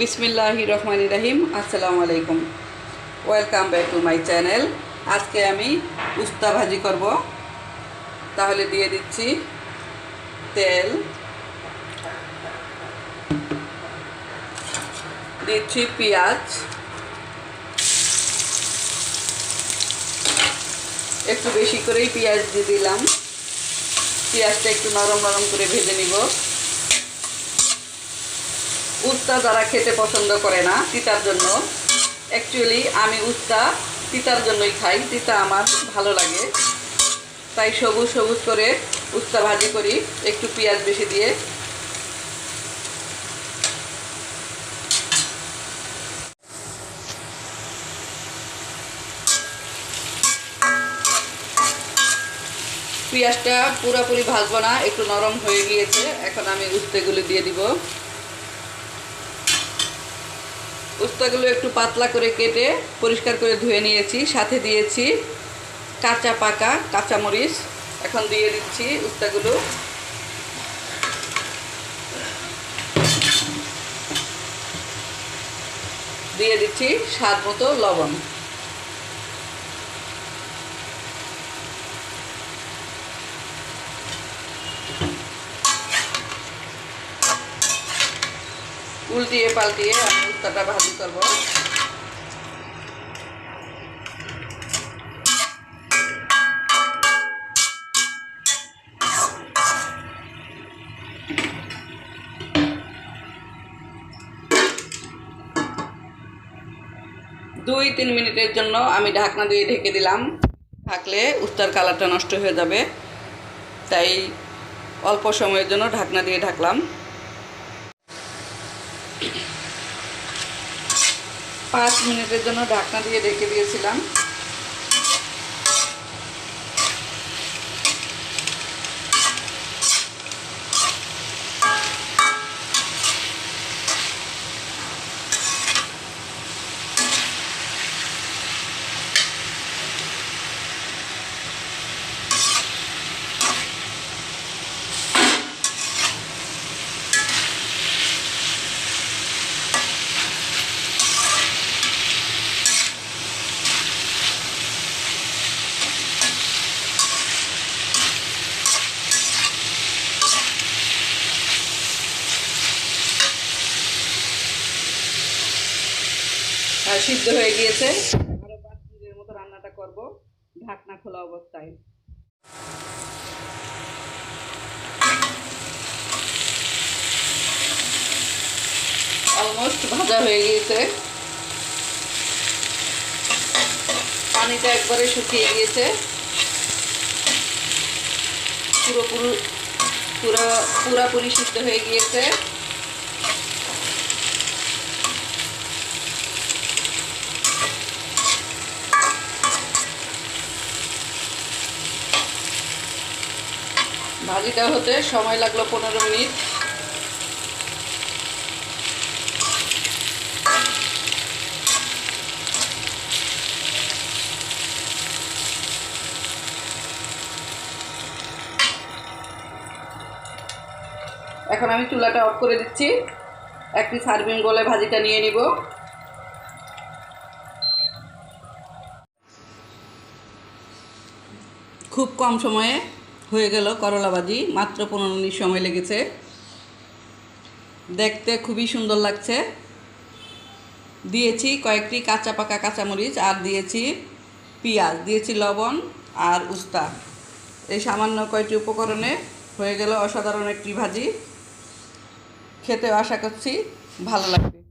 বিসমিল্লাহ রহমান রাহিম, আসসালামু আলাইকুম। Welcome back to my channel আজকে আমি উস্তা ভাজি করব। তাহলে দিয়ে দিচ্ছি তেল। দিচ্ছি পেঁয়াজ। একটু বেশি করেই পেঁয়াজ দিয়ে দিলাম। পেঁয়াজটা একটু নরম নরম করে ভেজে নিব। উস্তা যারা খেতে পছন্দ করে না, তিতার জন্য। অ্যাকচুয়ালি আমি উস্তা, তিতার জন্যই খাই। তিতা আমার ভালো লাগে। তাই সবুজ সবুজ করে উস্তা ভাজি করি, একটু পেঁয়াজ বেশি দিয়ে। পেঁয়াজটা পুরোপুরি ভাজবো না, একটু নরম হয়ে গিয়েছে। এখন আমি উস্তেগুলো দিয়ে দিব। উস্তাগুলো একটু পাতলা করে কেটে পরিষ্কার করে ধুয়ে নিয়েছি। সাথে দিয়েছি কাঁচা পাকা কাঁচামরিচ। এখন দিয়ে দিচ্ছি উস্তাগুলো। দিয়ে দিচ্ছি স্বাদ মতো লবণ। উল্টিয়ে পাল্টিয়ে আমি উস্তাটা ভাজি করব। দুই তিন মিনিটের জন্য আমি ঢাকনা দিয়ে ঢেকে দিলাম। ঢাকলে উস্তার কালারটা নষ্ট হয়ে যাবে, তাই অল্প সময়ের জন্য ঢাকনা দিয়ে ঢাকলাম। পাঁচ মিনিটের জন্য ঢাকনা দিয়ে ঢেকে দিয়েছিলাম। সিদ্ধ হয়ে গিয়েছে। আরও পাঁচ মিনিটের মতো রান্নাটা করব, ঢাকনা খোলা অবস্থায়। অলমোস্ট ভাজা হয়ে গিয়েছে। পানিটা একবারে শুকিয়ে গিয়েছে। পুরোপুরি পুরো পুরাপুরি সিদ্ধ হয়ে গিয়েছে। ভাজিটা হতে সময় লাগল পনেরো মিনিট। এখন আমি চুলাটা অফ করে দিচ্ছি। একটি সার্ভিং বলে ভাজিটা নিয়ে নিব। খুব কম সময়ে হয়ে গেল করলা ভাজি মাত্র পনেরো মিনিট সময় লেগেছে। দেখতে খুবই সুন্দর লাগছে। দিয়েছি কয়েকটি কাঁচা পাকা কাঁচামরিচ আর দিয়েছি পেঁয়াজ, দিয়েছি লবণ আর উস্তা। এই সামান্য কয়েকটি উপকরণে হয়ে গেল অসাধারণ একটি ভাজি। খেতে আশা করছি ভালো লাগবে।